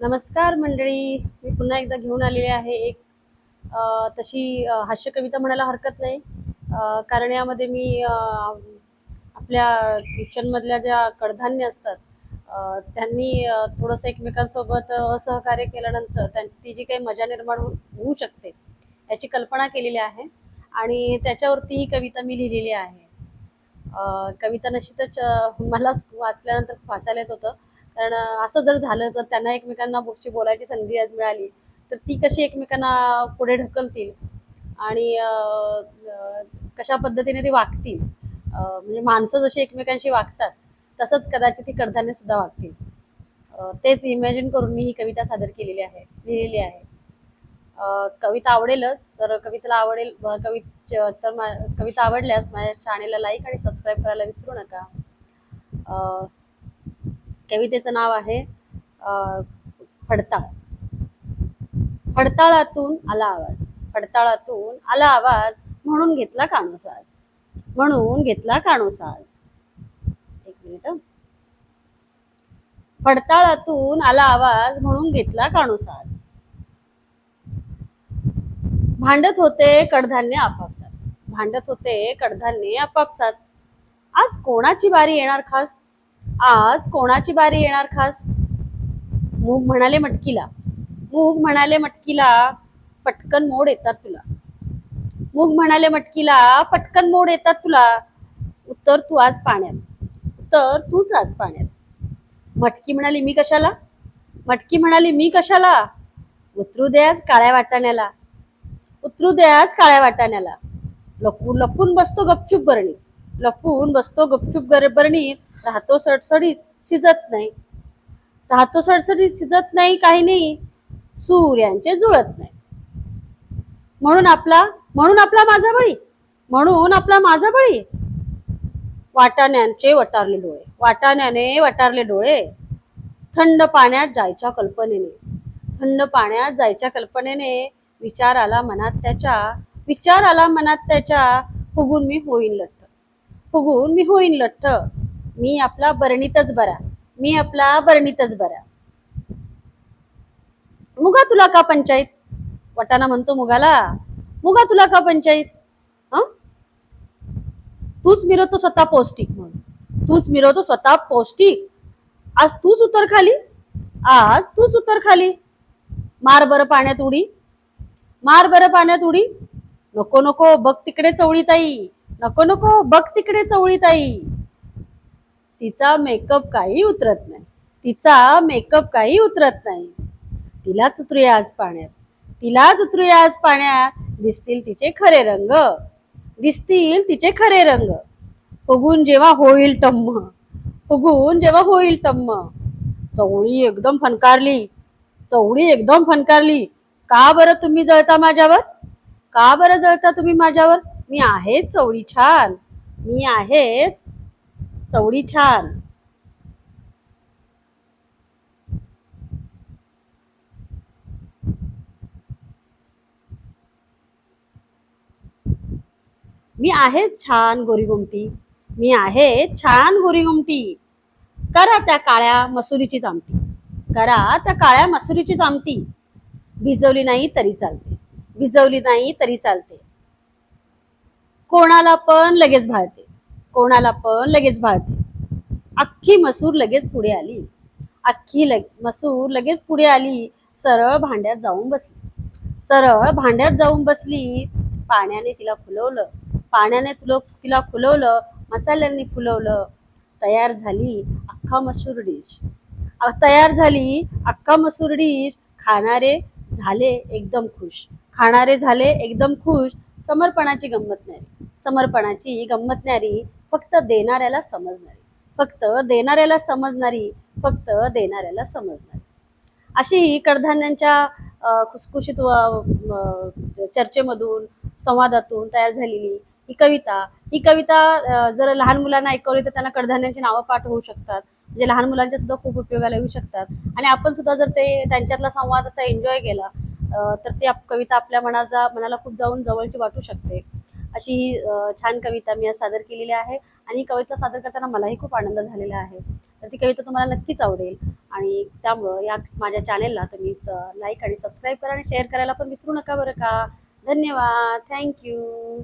नमस्कार मंडळी. मी पुन्हा एकदा घेऊन आलेली आहे एक तशी हास्य कविता म्हणायला हरकत नाही. कारण यामध्ये मी आपल्या किचनमधल्या ज्या कडधान्य असतात त्यांनी थोडंसं एकमेकांसोबत असहकार्य सहकार्य केल्यानंतर त्यां ती जी काही मजा निर्माण होऊ होऊ शकते याची कल्पना केलेली आहे. आणि त्याच्यावरती ही कविता मी लिहिलेली आहे. कविता नशी तर मलाच वाचल्यानंतर फासायला येत होतं. कारण असं जर झालं तर त्यांना एकमेकांना गोष्टी बोलायची संधी आज मिळाली तर ती कशी एकमेकांना पुढे ढकलतील आणि कशा पद्धतीने ते वागतील? म्हणजे माणसं जशी एकमेकांशी वागतात तसंच कदाचित ती कडधान्य सुद्धा वागतील. तेच इमॅजिन करून मी ही कविता सादर केलेली आहे लिहिलेली आहे. कविता आवडेलच तर कवितेला आवडेल कवि तर मा कविता आवडल्यास माझ्या चॅनेलला लाईक आणि सबस्क्राईब करायला विसरू नका. कवितेचं नाव आहे अ, फडताळ फडताळातून आला आवाज. फडताळातून आला आवाज म्हणून घेतला कानोसाज म्हणून घेतला कानोसाज एक मिनिट फडताळातून आला आवाज म्हणून घेतला कानोसाज भांडत होते कडधान्य आपापसात. भांडत होते कडधान्य आपापसात. आज कोणाची बारी येणार खास? आज कोणाची बारी येणार खास? मूग म्हणाले मटकीला. मूग म्हणाले मटकीला पटकन मोड येतात तुला. मूग म्हणाले मटकीला पटकन मोड येतात तुला. उत्तर तू आज पाण्यात. उत्तर तूच आज पाण्यात. मटकी म्हणाली मी कशाला? मटकी म्हणाली मी कशाला? उतरू दे आज काळ्या वाटाण्याला. उतरू दे आज काळ्या वाटाण्याला. लपून लपून बसतो गपचूप बरणीत. लपून बसतो गपचूप गर बरणीत. राहतो सडसडीत शिजत नाही. राहतो सडसडीत शिजत नाही काही नाही. सूर्यांचे जुळत नाही. म्हणून आपला म्हणून आपला माझा बळी. म्हणून आपला माझा बळी. वाटाण्यांचे वटारले डोळे. वाटाण्याने वटारले डोळे. थंड पाण्यात जायच्या कल्पनेने. थंड पाण्यात जायच्या कल्पनेने विचार आला मनात त्याच्या. विचार आला मनात त्याच्या. फुगून मी होईन लठ्ठ. फुगून मी होईन लठ्ठ. मी आपला बरणीतच बरा. मी आपला बरणीतच बरा. मुगा तुला का पंचायत? वटाणा म्हणतो मुगाला. मुगा तुला का पंचायत? तूच मिरवतो स्वतः पौष्टिक म्हणून. तूच मिरवतो स्वतः पौष्टिक. आज तूच उतर खाली. आज तूच उतर खाली. मार बरं पाण्यात उडी. मार बरं पाण्यात उडी. नको नको बघ तिकडे चवळी ताई. नको नको बघ तिकडे चवळी ताई. तिचा मेकअप काही उतरत नाही. तिचा मेकअप काही उतरत नाही. तिलाच उतरूया आज पाण्यात. तिलाच उतरूया आज पाण्यात. दिसतील तिचे खरे रंग. दिसतील तिचे खरे रंग. फुगून जेव्हा होईल टम्म. फुगून जेव्हा होईल टम्म. चवळी एकदम फनकारली चवळी एकदम फनकारली का बरं तुम्ही जळता माझ्यावर? का बरं जळता तुम्ही माझ्यावर? मी आहेच चवळी छान. मी आहेच चवळी छान. मी आहे छान गोरीगुमटी. मी आहे छान गोरीगुमटी. करा त्या काळ्या मसुरीचीच आमटी. करा त्या काळ्या मसुरीचीच आमटी. भिजवली नाही तरी चालते. भिजवली नाही तरी चालते. कोणाला पण लगेच भाळते. कोणाला पण लगेच भाळते. अख्खी मसूर लगेच पुढे आली. अख्खी लग मसूर लगेच पुढे आली. सरळ भांड्यात जाऊन बसली. सरळ भांड्यात जाऊन बसली. पाण्याने तिला फुलवलं. पाण्याने तुला तिला फुलवलं. मसाल्यांनी फुलवलं. तयार झाली अख्खा मसूर डिश तयार झाली अख्खा मसूर डिश खाणारे झाले एकदम खुश. खाणारे झाले एकदम खुश. समर्पणाची गंमत नाही समर्पणाची गंमत न्यारी. फक्त देणाऱ्याला समजणारी. फक्त देणाऱ्याला समजणारी फक्त देणाऱ्याला समजणारी. अशी ही कडधान्यांच्या खुसखुशीत व चर्चेमधून संवादातून तयार झालेली ही कविता. ही कविता जर लहान मुलांना ऐकवली तर त्यांना कडधान्यांची नावं पाठ होऊ शकतात. म्हणजे लहान मुलांच्या सुद्धा खूप उपयोगाला येऊ शकतात. आणि आपण सुद्धा जर ते त्यांच्यातला संवाद असा एन्जॉय केला तर ती आप- कविता आपल्या मनाचा मनाला खूप जाऊन जवळची वाटू शकते. अशी ही छान कविता मी आज सादर केलेली आहे. आणि कविता सादर करताना मलाही खूप आनंद झालेला आहे. तर ती कविता तुम्हाला नक्कीच आवडेल. आणि त्यामुळं या माझ्या चॅनेलला तुम्ही लाईक आणि सबस्क्राईब करा आणि शेअर करायला पण विसरू नका बरं का. धन्यवाद. थँक्यू